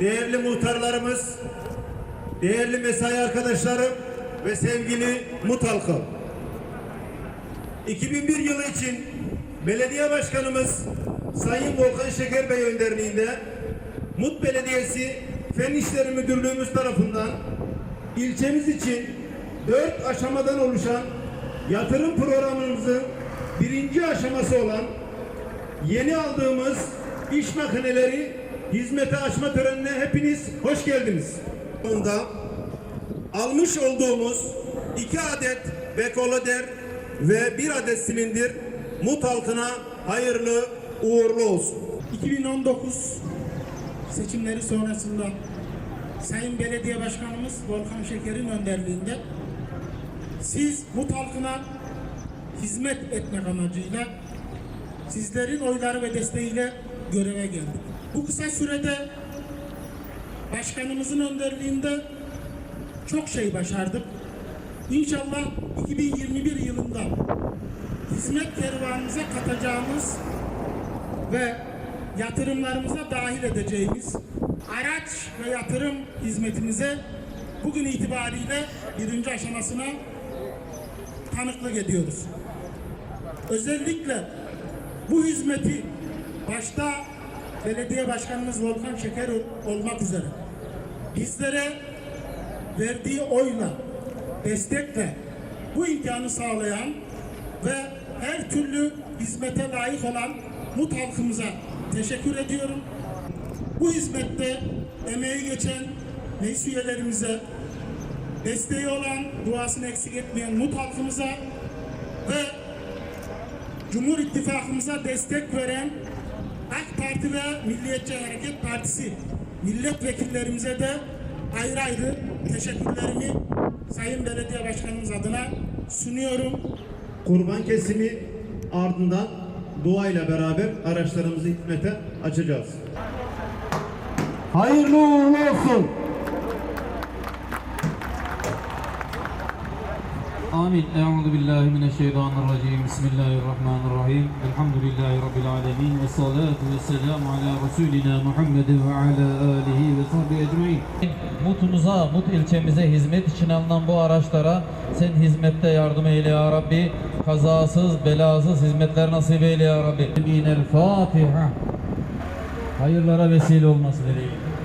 değerli muhtarlarımız, değerli mesai arkadaşlarım ve sevgili MUT halkı. 2001 yılı için belediye başkanımız Sayın Volkan Şeker Bey önderliğinde MUT Belediyesi Fen İşleri Müdürlüğümüz tarafından ilçemiz için dört aşamadan oluşan yatırım programımızın birinci aşaması olan yeni aldığımız iş makineleri hizmete açma törenine hepiniz hoş geldiniz. Bunda almış olduğumuz iki adet bekoloder ve bir adet silindir MUT halkına hayırlı uğurlu olsun. 2019 seçimleri sonrasında Sayın Belediye Başkanımız Volkan Şeker'in önderliğinde siz MUT halkına hizmet etmek amacıyla sizlerin oyları ve desteğiyle göreve geldik. Bu kısa sürede başkanımızın önderliğinde çok şey başardık. İnşallah 2021 yılında hizmet kervanımıza katacağımız ve yatırımlarımıza dahil edeceğimiz araç ve yatırım hizmetimize bugün itibariyle birinci aşamasına tanıklık ediyoruz. Özellikle bu hizmeti başta belediye başkanımız Volkan Şeker olmak üzere bizlere verdiği oyla, destekle bu imkanı sağlayan ve her türlü hizmete layık olan MUT halkımıza teşekkür ediyorum. Bu hizmette emeği geçen meclis üyelerimize, desteği olan, duasını eksik etmeyen MUT halkımıza ve Cumhur İttifakımıza destek veren Parti ve Milliyetçi Hareket Partisi milletvekillerimize de ayrı ayrı teşekkürlerimi Sayın Belediye Başkanımız adına sunuyorum. Kurban kesimi ardından duayla beraber araçlarımızı hizmete açacağız. Hayırlı uğurlu olsun. Amin. Euzu billahi mineşşeytanirracim. Bismillahirrahmanirrahim. Elhamdülillahi rabbil alamin ve salatu vesselam ala resulina Muhammed ve ala alihi ve sahbihi ecmaîn. Mutumuza, Mut ilçemize hizmet için alınan bu araçlara sen hizmette yardım eyle ya Rabbi. Kazasız, belasız hizmetler nasip eyle ya Rabbi. Minel Fatiha. Hayırlara vesile olması dileğiyle.